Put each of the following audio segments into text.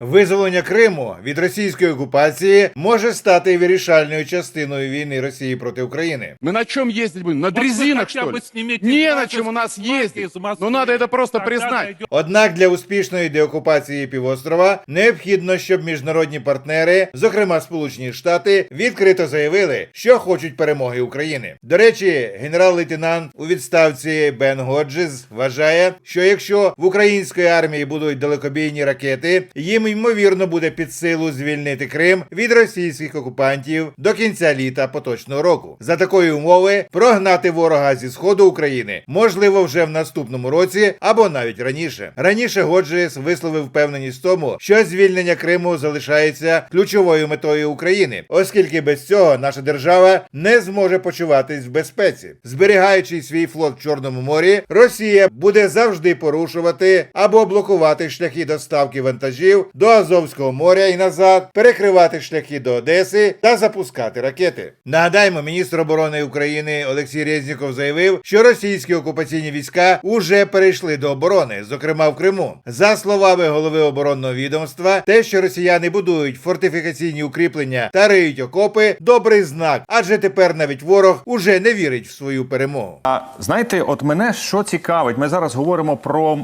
Визволення Криму від російської окупації може стати вирішальною частиною війни Росії проти України. Мы на чем ездить будем? На Вот вы дрезинах, хотя что бы ли? снимите Не на градус чем у нас марки ездить. из Москвы. Ну надо это просто Тогда признать. дойдем. Однак для успішної деокупації півострова необхідно, щоб міжнародні партнери, зокрема Сполучені Штати, відкрито заявили, що хочуть перемоги України. До речі, генерал-лейтенант у відставці Бен Годжес вважає, що якщо в української армії будуть далекобійні ракети, їм ймовірно буде під силу звільнити Крим від російських окупантів до кінця літа поточного року. За такої умови прогнати ворога зі сходу України можливо вже в наступному році або навіть раніше. Раніше Годжес висловив впевненість в тому, що звільнення Криму залишається ключовою метою України, оскільки без цього наша держава не зможе почуватись в безпеці. Зберігаючи свій флот в Чорному морі, Росія буде завжди порушувати або блокувати шляхи доставки вантажів до Азовського моря і назад, перекривати шляхи до Одеси та запускати ракети. Нагадаємо, міністр оборони України Олексій Резніков заявив, що російські окупаційні війська уже перейшли до оборони, зокрема в Криму. За словами голови оборонного відомства, те, що росіяни будують фортифікаційні укріплення та риють окопи, добрий знак, адже тепер навіть ворог уже не вірить в свою перемогу. А знаєте, от мене що цікавить, ми зараз говоримо про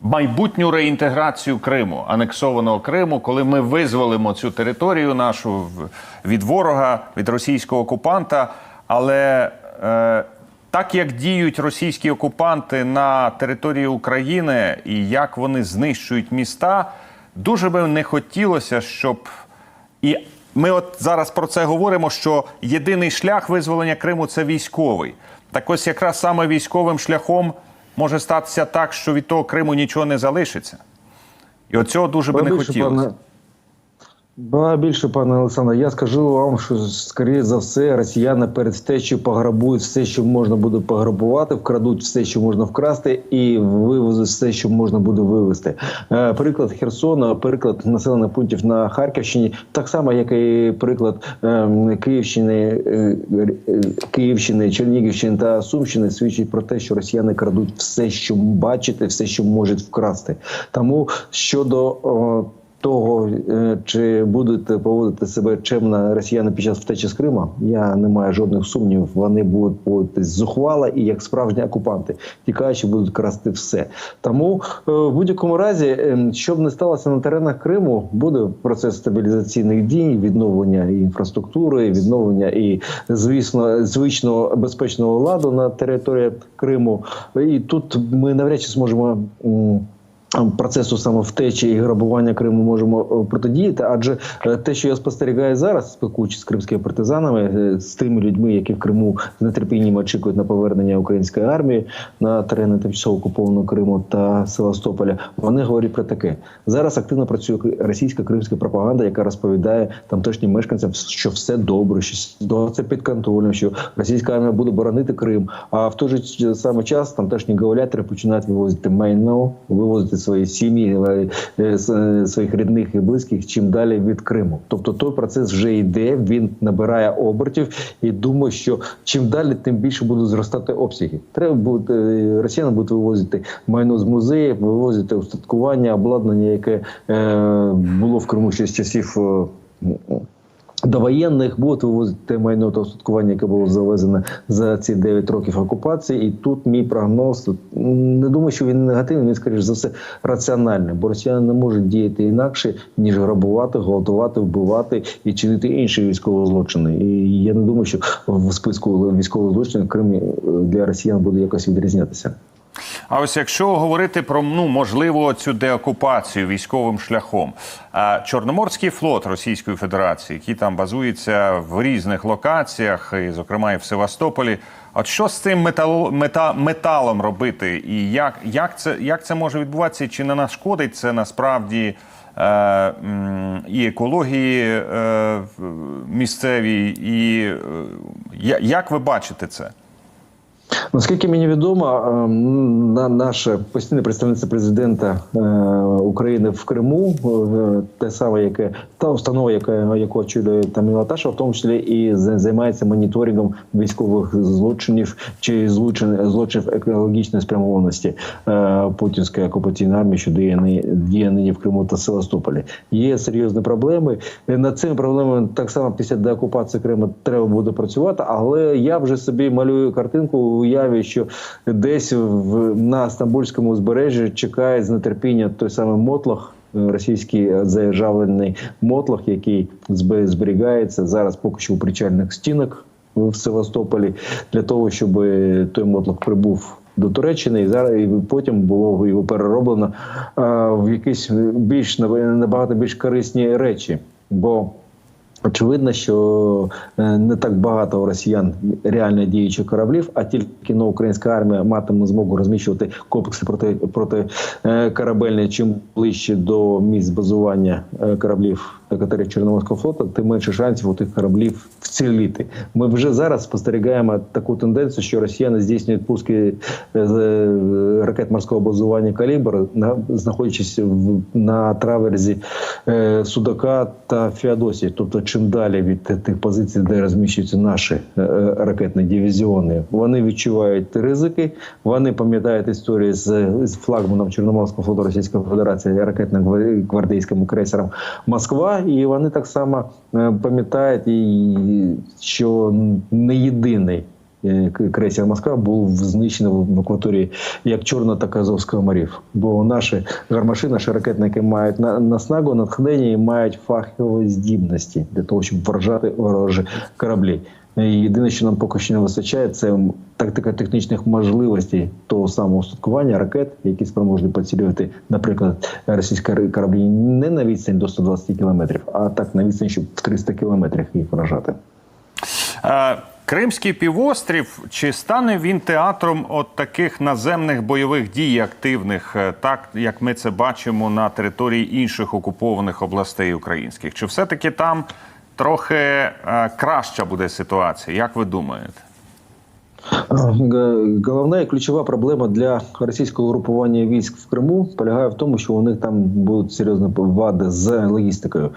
майбутню реінтеграцію Криму, анексованого Криму, коли ми визволимо цю територію нашу від ворога, від російського окупанта. Але е, так як діють російські окупанти на території України і як вони знищують міста, дуже би не хотілося, щоб і ми от зараз про це говоримо, що єдиний шлях визволення Криму це військовий. Так ось якраз саме військовим шляхом може статися так, що від того Криму нічого не залишиться. І от цього дуже би не хотілося. Ба більше, пане Олександре, я скажу вам, що скоріше за все росіяни перед втечею пограбують все, що можна буде пограбувати, вкрадуть все, що можна вкрасти, і вивезуть все, що можна буде вивезти. Е, приклад Херсона, приклад населених пунктів на Харківщині, так само, як і приклад е, Київщини, е, е, Київщини, Чернігівщини та Сумщини свідчить про те, що росіяни крадуть все, що бачите, все, що можуть вкрасти. Тому щодо того, е, чи будете поводити себе чемно росіяни під час втечі з Крима, я не маю жодних сумнівів. Вони будуть поводитись зухвало і як справжні окупанти, тікаючи, будуть красти все. Тому е, в будь-якому разі, е, що б не сталося на теренах Криму, буде процес стабілізаційних дій, відновлення інфраструктури, відновлення і звісно звичного безпечного ладу на території Криму. І тут ми навряд чи зможемо. Процесу саме втечі і грабування Криму можемо е, протидіяти, адже е, те, що я спостерігаю зараз, спілкуючись з кримськими партизанами, е, з тими людьми, які в Криму з нетерпінням очікують на повернення української армії на терени тимчасово окупованого Криму та Севастополя, вони говорять про таке: зараз активно працює російська кримська пропаганда, яка розповідає тамтешнім мешканцям, що все добре, що ситуація під контролем, що російська армія буде боронити Крим. А в той же самий час тамтешні гауляйтери починають вивозити майно, вивозити свої сім'ї, е, е, е, своїх рідних і близьких чим далі від Криму. Тобто той процес вже йде, він набирає обертів і думаю, що чим далі, тим більше будуть зростати обсяги. Треба буде росіяни будуть вивозити майно з музеїв, вивозити устаткування, обладнання, яке було в Криму ще з часів. До воєнних будуть вивозити майно та устаткування, яке було завезене за ці 9 років окупації. І тут мій прогноз не думаю, що він негативний, він скоріш за все раціональний, бо росіяни не можуть діяти інакше ніж грабувати, гвалтувати, вбивати і чинити інші військові злочини. І я не думаю, що в списку військових злочинів в Кримі е, для росіян буде якось відрізнятися. А ось якщо говорити про ну можливо цю деокупацію військовим шляхом, а Чорноморський флот Російської Федерації, який там базується в різних локаціях, і зокрема і в Севастополі. От що з цим метало, мета, металом робити, і як, як це як це може відбуватися? Чи не нашкодить це насправді е, і екології е, місцевій, і е, як ви бачите це? Наскільки мені відомо, ем, на наше постійне представництво президента е, України в Криму, е, те саме, яке та установа, яка яку очолює там Латаша, в тому числі і займається моніторингом військових злочинів чи злочин злочинів екологічної спрямованості е, путінської окупаційної армії, що діє діє нині в Криму та Севастополі. Є серйозні проблеми. Е, Над цими проблемами так само після деокупації Криму треба буде працювати, але я вже собі малюю картинку у уяві, що десь в на Стамбульському узбережжі чекає з нетерпіння той самий мотлох. е, Російський заїжджавлений мотлох, який зберігається зараз поки що у причальних стінах в Севастополі, для того, щоб той мотлох прибув до Туреччини, і зараз і потім було його перероблено а, в якісь більш набагато більш корисні речі. Бо Очевидно, що е, не так багато росіян реально діючих кораблів, а тільки на українська армія матиме змогу розміщувати комплекси проти, проти е, корабельні. Чим ближче до місць базування е, кораблів катерів Чорноморського флоту, тим менше шансів у тих кораблів вціліти. Ми вже зараз спостерігаємо таку тенденцію, що росіяни здійснюють пуски е, з е, ракет морського базування калібр, на- знаходячись в, на траверзі е, Судака та Феодосії. Тобто, чим далі від тих позицій, де розміщуються наші ракетні дивізіони, вони відчувають ризики. Вони пам'ятають історії з, з флагманом Чорноморського флоту Російської Федерації ракетно-гвардійським крейсером Москва, і вони так само е, пам'ятають, що не єдиний. е, Крейсер Москва був знищений в акваторії як чорно так Азовського морів. Бо наші гармаші, наші ракетники мають на, наснагу, натхнення і мають фахові здібності для того, щоб вражати ворожі кораблі. Єдине, що нам поки що не вистачає, це тактика технічних можливостей того самого устаткування ракет, які спроможні поцілювати, наприклад, російські кораблі не на відстань до 120 кілометрів, а так на відстань, щоб в 300 кілометрів їх вражати. Е, Кримський півострів чи стане він театром от таких наземних бойових дій активних, е, так як ми це бачимо на території інших окупованих областей українських? Чи все-таки там трохи е, краща буде ситуація? Як ви думаєте? Г- Головна і ключова проблема для російського групування військ в Криму полягає в тому, що у них там будуть серйозні вади з логістикою.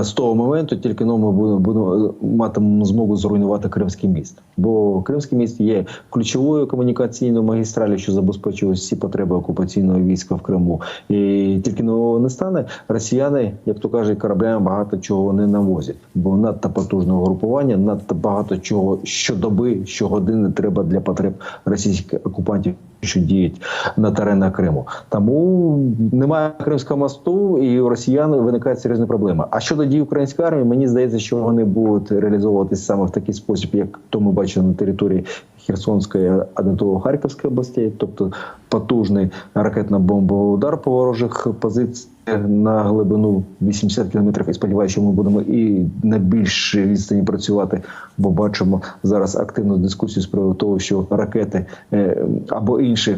З того моменту тільки ну, ми будемо, будемо матимемо змогу зруйнувати Кримський міст. Бо Кримський міст є ключовою комунікаційною магістралю, що забезпечує всі потреби окупаційного війська в Криму. І тільки нового не стане. Росіяни, як то кажуть, кораблями багато чого не навозять, бо надто потужного групування, надто багато чого щодоби, щогодини треба для потреб російських окупантів. Що діють на теренах Криму, тому немає Кримського мосту, і у росіян виникає серйозна проблема. А щодо дій української армії, мені здається, що вони будуть реалізовуватися саме в такий спосіб, як то ми бачили на території Херсонської, а до того Харківської областей, тобто потужний ракетно-бомбовий удар по ворожих позиціях на глибину 80 кілометрів. І сподіваюся, що ми будемо і на більшій відстані працювати, бо бачимо зараз активну дискусію з приводу того, що ракети е, або інші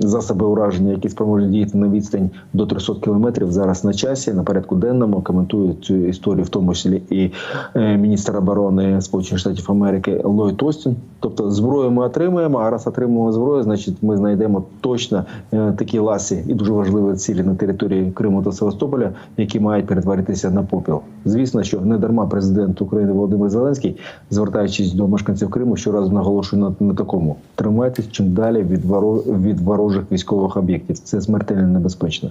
засоби ураження, які спроможні діяти на відстань до 300 кілометрів, зараз на часі на порядку денному коментує цю історію, в тому числі і е, міністр оборони Сполучених Штатів Америки Ллойд Остін. Тобто зброю ми отримуємо, а раз отримуємо зброю, значить ми знайдемо точно е, такі ласі і дуже важливі цілі на території Криму та Севастополя, які мають перетворитися на попіл. Звісно, що не дарма президент України Володимир Зеленський, звертаючись до мешканців Криму, щоразу наголошує на, на такому: тримайтесь чим далі від воро- від ворожих військових об'єктів. Це смертельно небезпечно.